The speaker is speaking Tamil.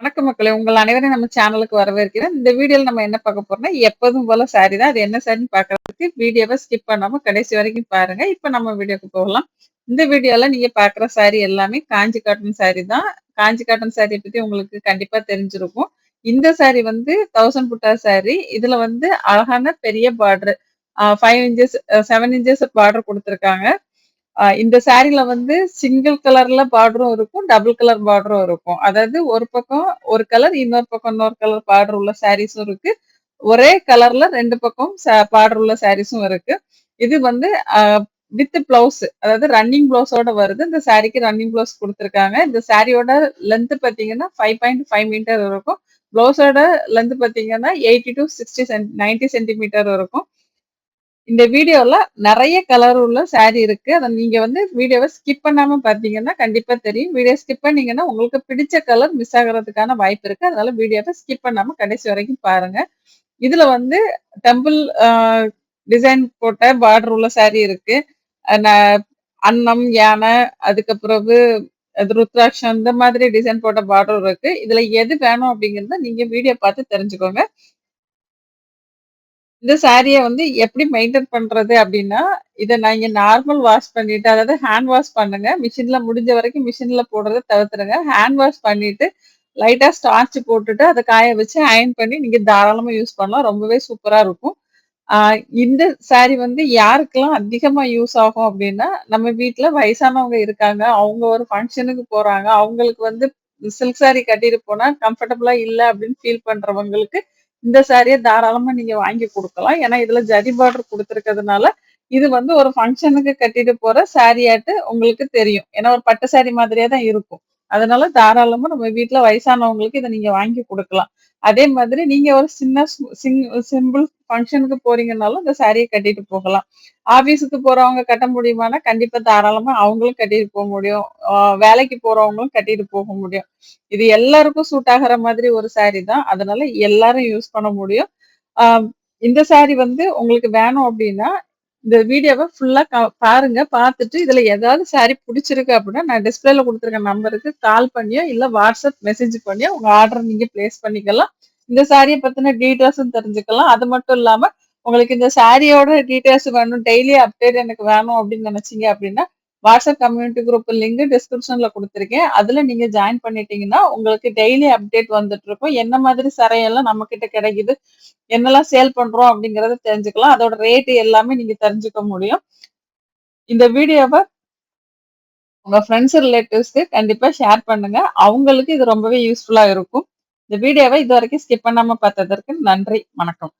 வணக்கம் மக்களே! உங்கள் அனைவரையும் நம்ம சேனலுக்கு வரவேற்கிறேன். இந்த வீடியோவில் நம்ம என்ன பார்க்க போறோம்னா, எப்போதும் போல சாரி தான். அது என்ன சாரின்னு பார்க்கறதுக்கு வீடியோவை ஸ்கிப் பண்ணாம கடைசி வரைக்கும் பாருங்க. இப்ப நம்ம வீடியோக்கு போகலாம். இந்த வீடியோல நீங்க பார்க்குற சாரி எல்லாமே காஞ்சி காட்டன் சாரி தான். காஞ்சி காட்டன் சாரியை பத்தி உங்களுக்கு கண்டிப்பா தெரிஞ்சிருக்கும். இந்த சாரி வந்து தௌசண்ட் புட்டா சாரி. இதுல வந்து அழகான பெரிய border five inches seven inches border கொடுத்துருக்காங்க இந்த சாரில வந்து சிங்கிள் கலர்ல பார்டரும் இருக்கும். டபுள் கலர் பார்டரும் இருக்கும். அதாவது ஒரு பக்கம் ஒரு கலர், இன்னொரு பக்கம் இன்னொரு கலர் பார்டர் உள்ள சாரீஸும் இருக்கு. ஒரே கலர்ல ரெண்டு பக்கம் பார்டர் உள்ள சாரீஸும் இருக்கு. இது வந்து வித் பிளவுஸ் அதாவது ரன்னிங் பிளவுஸோட வருது. இந்த சாரிக்கு ரன்னிங் பிளவுஸ் குடுத்துருக்காங்க. இந்த சாரியோட லென்த் பார்த்தீங்கன்னா 5.5 மீட்டர் இருக்கும். பிளவுஸோட லென்த் பார்த்தீங்கன்னா eighty to sixty cent 90 centimetre இருக்கும். இந்த வீடியோல நிறைய கலர் உள்ள சாரி இருக்கு. அதை நீங்க வந்து வீடியோவை ஸ்கிப் பண்ணாம பார்த்தீங்கன்னா, கண்டிப்பா தெரியும். வீடியோ ஸ்கிப் பண்ணீங்கன்னா, உங்களுக்கு பிடிச்ச கலர் மிஸ் ஆகுறதுக்கான வாய்ப்பு இருக்கு. அதனால வீடியோவை ஸ்கிப் பண்ணாம கடைசி வரைக்கும் பாருங்க. இதுல வந்து டெம்பிள் டிசைன் போட்ட பார்டர் உள்ள சாரி இருக்கு. ந அன்னம், யானை அதுக்கு பிறகு அது ருத்ராட்சம் இந்த மாதிரி டிசைன் போட்ட பார்டர் இருக்கு. இதுல எது வேணும் அப்படிங்கிறத நீங்க வீடியோ பார்த்து தெரிஞ்சுக்கோங்க. இந்த சாரியை வந்து எப்படி மெயின்டெயின் பண்றது அப்படின்னா, இதை நான் இங்கே நார்மல் வாஷ் பண்ணிட்டு, அதாவது ஹேண்ட் வாஷ் பண்ணுங்க. மிஷின்ல முடிஞ்ச வரைக்கும் மிஷின்ல போடுறத தவிர்த்துருங்க. ஹேண்ட் வாஷ் பண்ணிட்டு, லைட்டா ஸ்டார்ச் போட்டுட்டு, அதை காய வச்சு அயர்ன் பண்ணி நீங்க தாராளமா யூஸ் பண்ணலாம். ரொம்பவே சூப்பரா இருக்கும். இந்த சாரி வந்து யாருக்கெல்லாம் அதிகமா யூஸ் ஆகும் அப்படின்னா, நம்ம வீட்டில் வயசானவங்க இருக்காங்க. அவங்க ஒரு ஃபங்க்ஷனுக்கு போறாங்க. அவங்களுக்கு வந்து சில்க் சாரி கட்டிட்டு போனா கம்ஃபர்டபுளா இல்லை அப்படின்னு ஃபீல் பண்றவங்களுக்கு, இந்த சாரியை தாராளமா நீங்க வாங்கி குடுக்கலாம். ஏன்னா இதுல ஜரி பார்டர் கொடுத்துருக்கிறதுனால இது வந்து ஒரு ஃபங்க்ஷனுக்கு கட்டிட்டு போற சாரியாட்டு உங்களுக்கு தெரியும். ஏன்னா ஒரு பட்டு சாரி மாதிரியே தான் இருக்கும். அதனால தாராளமா நம்ம வீட்ல வயசானவங்களுக்கு இத நீங்க வாங்கி குடுக்கலாம். அதே மாதிரி நீங்க ஒரு சின்ன சிங் சிம்பிள் ஃபங்க்ஷனுக்கு போறீங்கன்னாலும் இந்த சாரியை கட்டிட்டு போகலாம். ஆபீஸுக்கு போறவங்க கட்ட முடியுமானா கண்டிப்பா தாராளமா அவங்களும் கட்டிட்டு போக முடியும். வேலைக்கு போறவங்களும் கட்டிட்டு போக முடியும். இது எல்லாருக்கும் சூட் ஆகிற மாதிரி ஒரு சாரி தான். அதனால எல்லாரும் யூஸ் பண்ண முடியும். இந்த சாரி வந்து உங்களுக்கு வேணும் அப்படின்னா, இந்த வீடியோவை ஃபுல்லாக பாருங்க. பார்த்துட்டு இதில் ஏதாவது சாரி பிடிச்சிருக்கு அப்படின்னா, நான் டிஸ்பிளேல கொடுத்துருக்க நம்பருக்கு கால் பண்ணியோ, இல்லை வாட்ஸ்அப் மெசேஜ் பண்ணியோ உங்கள் ஆர்டரை நீங்கள் பிளேஸ் பண்ணிக்கலாம். இந்த சாரியை பற்றின டீட்டெயில்ஸும் தெரிஞ்சுக்கலாம். அது மட்டும் இல்லாமல் உங்களுக்கு இந்த சாரியோட டீட்டெயில்ஸ் வேணும், டெய்லி அப்டேட் எனக்கு வேணும் அப்படின்னு நினச்சிங்க அப்படின்னா, வாட்ஸ்அப் கம்யூனிட்டி குரூப் லிங்க் டிஸ்கிரிப்ஷன்ல கொடுத்துருக்கேன் அதுல நீங்க ஜாயின் பண்ணிட்டீங்கன்னா, உங்களுக்கு டெய்லி அப்டேட் வந்துட்டு இருக்கும். என்ன மாதிரி சரையெல்லாம் நம்ம கிட்ட கிடைக்குது, என்னெல்லாம் சேல் பண்றோம் அப்படிங்கறத தெரிஞ்சுக்கலாம். அதோட ரேட் எல்லாமே நீங்க தெரிஞ்சுக்க முடியும். இந்த வீடியோவ உங்க ஃப்ரெண்ட்ஸ், ரிலேட்டிவ்ஸ்க்கு கண்டிப்பா ஷேர் பண்ணுங்க. அவங்களுக்கு இது ரொம்பவே யூஸ்ஃபுல்லா இருக்கும். இந்த வீடியோவை இது வரைக்கும் ஸ்கிப் பண்ணாம பார்த்ததற்கு நன்றி. வணக்கம்.